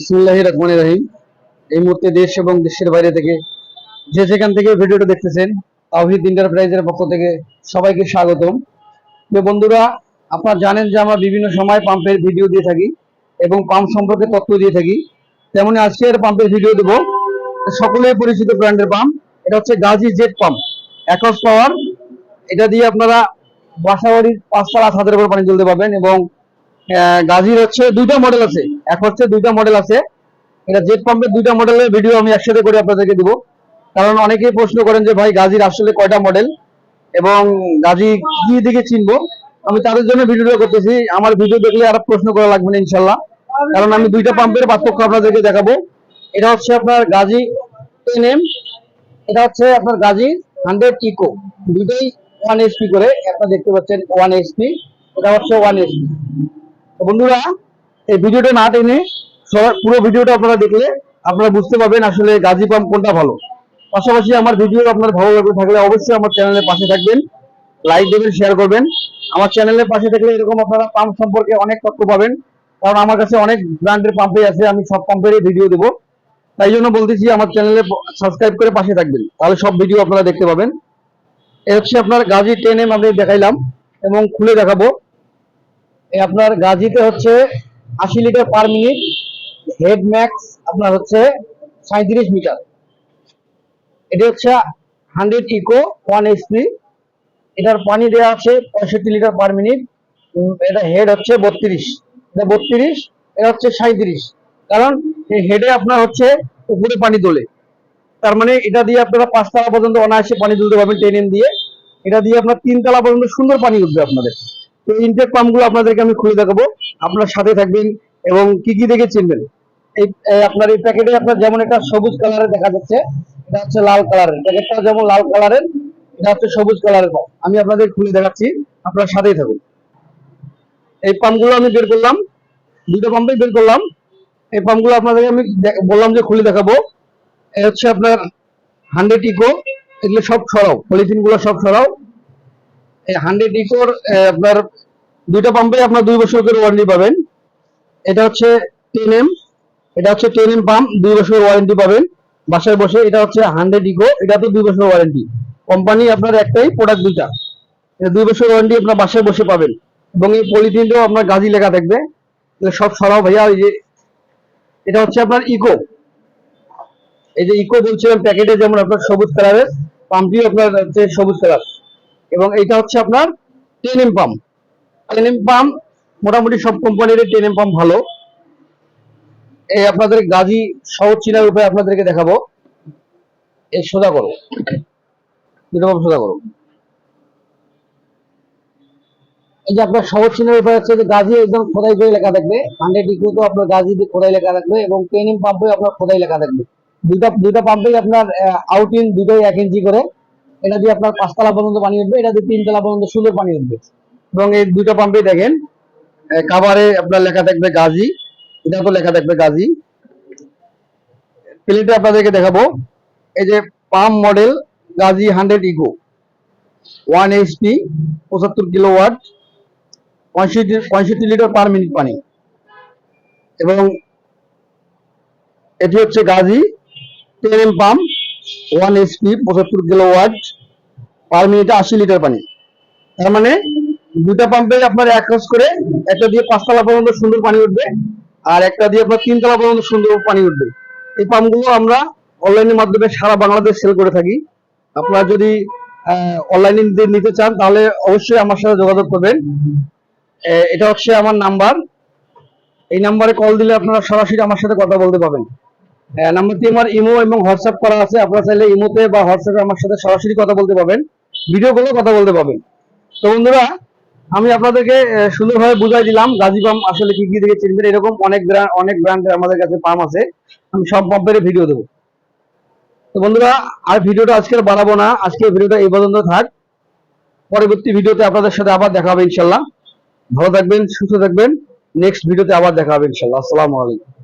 বিসমুল্লাহ রহমান রহিম। এই মুহূর্তে দেশ এবং দেশের বাইরে থেকে যে যেখান থেকে ভিডিওটা দেখতেছেন, তাওহিদ এন্টারপ্রাইজের পক্ষ থেকে সবাইকে স্বাগতম। বন্ধুরা, আপনারা জানেন যে আমরা বিভিন্ন সময় পাম্পের ভিডিও দিয়ে থাকি এবং পাম্প সম্পর্কে তথ্য দিয়ে থাকি। তেমনি আজকে আজকের পাম্পের ভিডিও দেবো। সকলেই পরিচিত ব্র্যান্ডের পাম্প এটা হচ্ছে গাজী জেট পাম্প একস পাওয়ার এটা দিয়ে আপনারা বাসাবাড়ির পাঁচতলা ছাদের উপর পানি তুলতে পারবেন এবং গাজীর হচ্ছে দুইটা মডেল আছে। এক হচ্ছে দুইটা মডেল আছে। এটা জেট পাম্পের দুইটা মডেলের ভিডিও আমি একসাথে করে আপনাদেরকে দিব। কারণ অনেকেই প্রশ্ন করেন যে, ভাই, গাজীর আসলে কয়টা মডেল এবং গাজী কি দিকে চিনবো? আমি তাদের জন্য ভিডিওটা করতেছি। আমার ভিডিও দেখলে আর প্রশ্ন করা লাগবে না, ইনশাল্লাহ। কারণ আমি দুইটা পাম্পের পার্থক্য আপনাদেরকে দেখাবো। এটা হচ্ছে আপনার গাজী টেন এম এটা হচ্ছে আপনার গাজী হান্ড্রেড ইকো দুইটাই ওয়ান এইচপি করে আপনারা দেখতে পাচ্ছেন ওয়ান এইচপি এটা হচ্ছে ওয়ান এইচপি বন্ধুরা, এই ভিডিওটা না টেনে পুরো ভিডিওটা আপনারা দেখলে আপনারা বুঝতে পারবেন আসলে গাজী পাম্প কোনটা ভালো। পাশাপাশি আমার ভিডিও আপনার ভালো লাগবে থাকলে অবশ্যই আমার চ্যানেলের পাশে থাকবেন লাইক দেবেন শেয়ার করবেন। আমার চ্যানেলের পাশে থাকলে এরকম আপনারা পাম্প সম্পর্কে অনেক তথ্য পাবেন, কারণ আমার কাছে অনেক ব্র্যান্ডের পাম্পে আছে, আমি সব পাম্পেরই ভিডিও দেবো। তাই জন্য বলতেছি আমার চ্যানেলে সাবস্ক্রাইব করে পাশে থাকবেন, তাহলে সব ভিডিও আপনারা দেখতে পাবেন। এ হচ্ছে আপনার গাজী টেন এম আমি দেখাইলাম এবং খুলে দেখাবো। আপনার গাজীতে হচ্ছে আশি litre per minute head max আপনার হচ্ছে সাঁত্রিশ মিটার। এটি হচ্ছে হান্ড্রেড ইকো ওয়ান এইচপি এটার পানি দেওয়া আছে পঁয়ষট্টি লিটার পার মিনিট এটা হেড হচ্ছে বত্রিশ। এটা বত্রিশ, এটা হচ্ছে সাঁত্রিশ কারণ এই হেডে আপনার হচ্ছে উপরে পানি তোলে তার মানে এটা দিয়ে আপনারা পাঁচতলা পর্যন্ত অনায়াসে পানি তুলতে পারবেন টেন দিয়ে। এটা দিয়ে আপনার তিনতলা পর্যন্ত সুন্দর পানি উঠবে আপনাদের। তো ইনটেক পাম্পগুলো আপনাদেরকে আমি খুলে দেখাবো। আপনার সাথে থাকবেন এবং কি কি দেখে চিনবেন। এই আপনার এই প্যাকেটে আপনার যেমন একটা সবুজ কালারের দেখা যাচ্ছে, এটা হচ্ছে লাল কালারের প্যাকেটটা যেমন লাল কালারের এটা হচ্ছে সবুজ কালারের পাম্প আমি আপনাদের খুলে দেখাচ্ছি, আপনার সাথেই থাকুন। এই পাম্পগুলো আমি বের করলাম, দুটো পাম্পই বের করলাম। এই পাম্পগুলো আপনাদেরকে আমি বললাম যে খুলে দেখাবো। এই হচ্ছে আপনার হান্ড্রেড ইকো এগুলো সব সরাও পলিথিনগুলো সব সরাও। হান্ড্রেড ইকোর আপনার দুইটা পাম্পে আপনার দুই বছর করে ওয়ারেন্টি পাবেন। এটা হচ্ছে টেন এম এটা হচ্ছে টেন এম পাম্প দুই বছর ওয়ারেন্টি পাবেন। বাসায় বসে এটা হচ্ছে হান্ড্রেড ইকো এটা তো দুই বছর ওয়ারেন্টি কোম্পানি আপনার একটাই প্রোডাক্ট দুইটা। দুই বছর ওয়ারেন্টি আপনার বাসায় বসে পাবেন। এবং এই পলিথিনটাও আপনার গাজি লেখা থাকবে। সব সরাও ভাইয়া এই যে এটা হচ্ছে আপনার ইকো এই যে ইকো বলছিলাম, প্যাকেটে যেমন আপনার সবুজ কালারের পাম্পটিও আপনার হচ্ছে সবুজ কালার। এবং এটা হচ্ছে আপনার ten M pump. Ten M pump, মোটামুটি সব কোম্পানির টেন এম পাম্প ভালো। এই আপনাদের গাজী সহজ চিনার উপায় আপনাদেরকে দেখাবো। এই সোজা করো। পাম্প সোজা করো। এই যে আপনার সহজ চিনার উপায় হচ্ছে যে গাজী একদম খোদাই করে লেখা থাকবে। হান্ড্রেড ইকো তো আপনার গাজী দিয়ে খোদাই লেখা থাকবে এবং টেন এম পাম্পে আপনার খোদাই লেখা থাকবে। দুইটা দুইটা পাম্পেই আপনার আউট ইন দুটোই এক ইঞ্চি করে। এটা দিয়ে আপনার পাঁচতলা পর্যন্ত পানি উঠবে, এটা দিয়ে তিনতলা পর্যন্ত সুন্দর পানি উঠবে। এবং এই দুটো পাম্পে দেখেন কাভারে আপনার লেখা থাকবে গাজী এটা তো লেখা থাকবে গাজী। প্লেটে আপনাদেরকে দেখাবো, এই যে pump model Gazi hundred eco one HP, পঁচাত্তর কিলো ওয়াট পঁয়ষট্টি পঁয়ষট্টি লিটার পার মিনিট পানি। এবং এটি হচ্ছে Gazi ten pump one HP, পঁচাত্তর কিলো ওয়াট পার মিনিটে আশি লিটার পানি। তার মানে দুটা পাম্পে আপনার এক কাজ করে, একটা দিয়ে পাঁচতলা পর্যন্ত সুন্দর পানি উঠবে আর একটা দিয়ে আপনার তিনতলা পর্যন্ত সুন্দর পানি উঠবে। এই পাম্পগুলো আমরা অনলাইনের মাধ্যমে সারা বাংলাদেশ সেল করে থাকি। আপনারা যদি অনলাইনে নিতে চান, তাহলে অবশ্যই আমার সাথে যোগাযোগ করবেন। এটা হচ্ছে আমার নাম্বার এই নাম্বারে কল দিলে আপনারা সরাসরি আমার সাথে কথা বলতে পারবেন। নাম্বারটি আমার ইমো এবং হোয়াটসঅ্যাপ করা আছে। আপনারা চাইলে ইমোতে বা হোয়াটসঅ্যাপে আমার সাথে সরাসরি কথা বলতে পারবেন। ভিডিও কলে কথা বলতে পারবেন। তো বন্ধুরা, আমি আপনাদেরকে সুন্দরভাবে বুঝাই দিলাম গাজী পাম্প আসলে কি কি দিকে চিনবেন, এরকম অনেক অনেক ব্র্যান্ডের আমাদের কাছে পাম্প আছে। আমি সব পাম্পের ভিডিও দেবো। তো বন্ধুরা, আর ভিডিওটা আজকে বাড়াবো না। আজকে ভিডিওটা এই পর্যন্ত থাক। পরবর্তী ভিডিওতে আপনাদের সাথে আবার দেখা হবে ইনশাল্লাহ। ভালো থাকবেন, সুস্থ থাকবেন। নেক্সট ভিডিওতে আবার দেখা হবে ইনশাল্লাহ। আসসালামু আলাইকুম।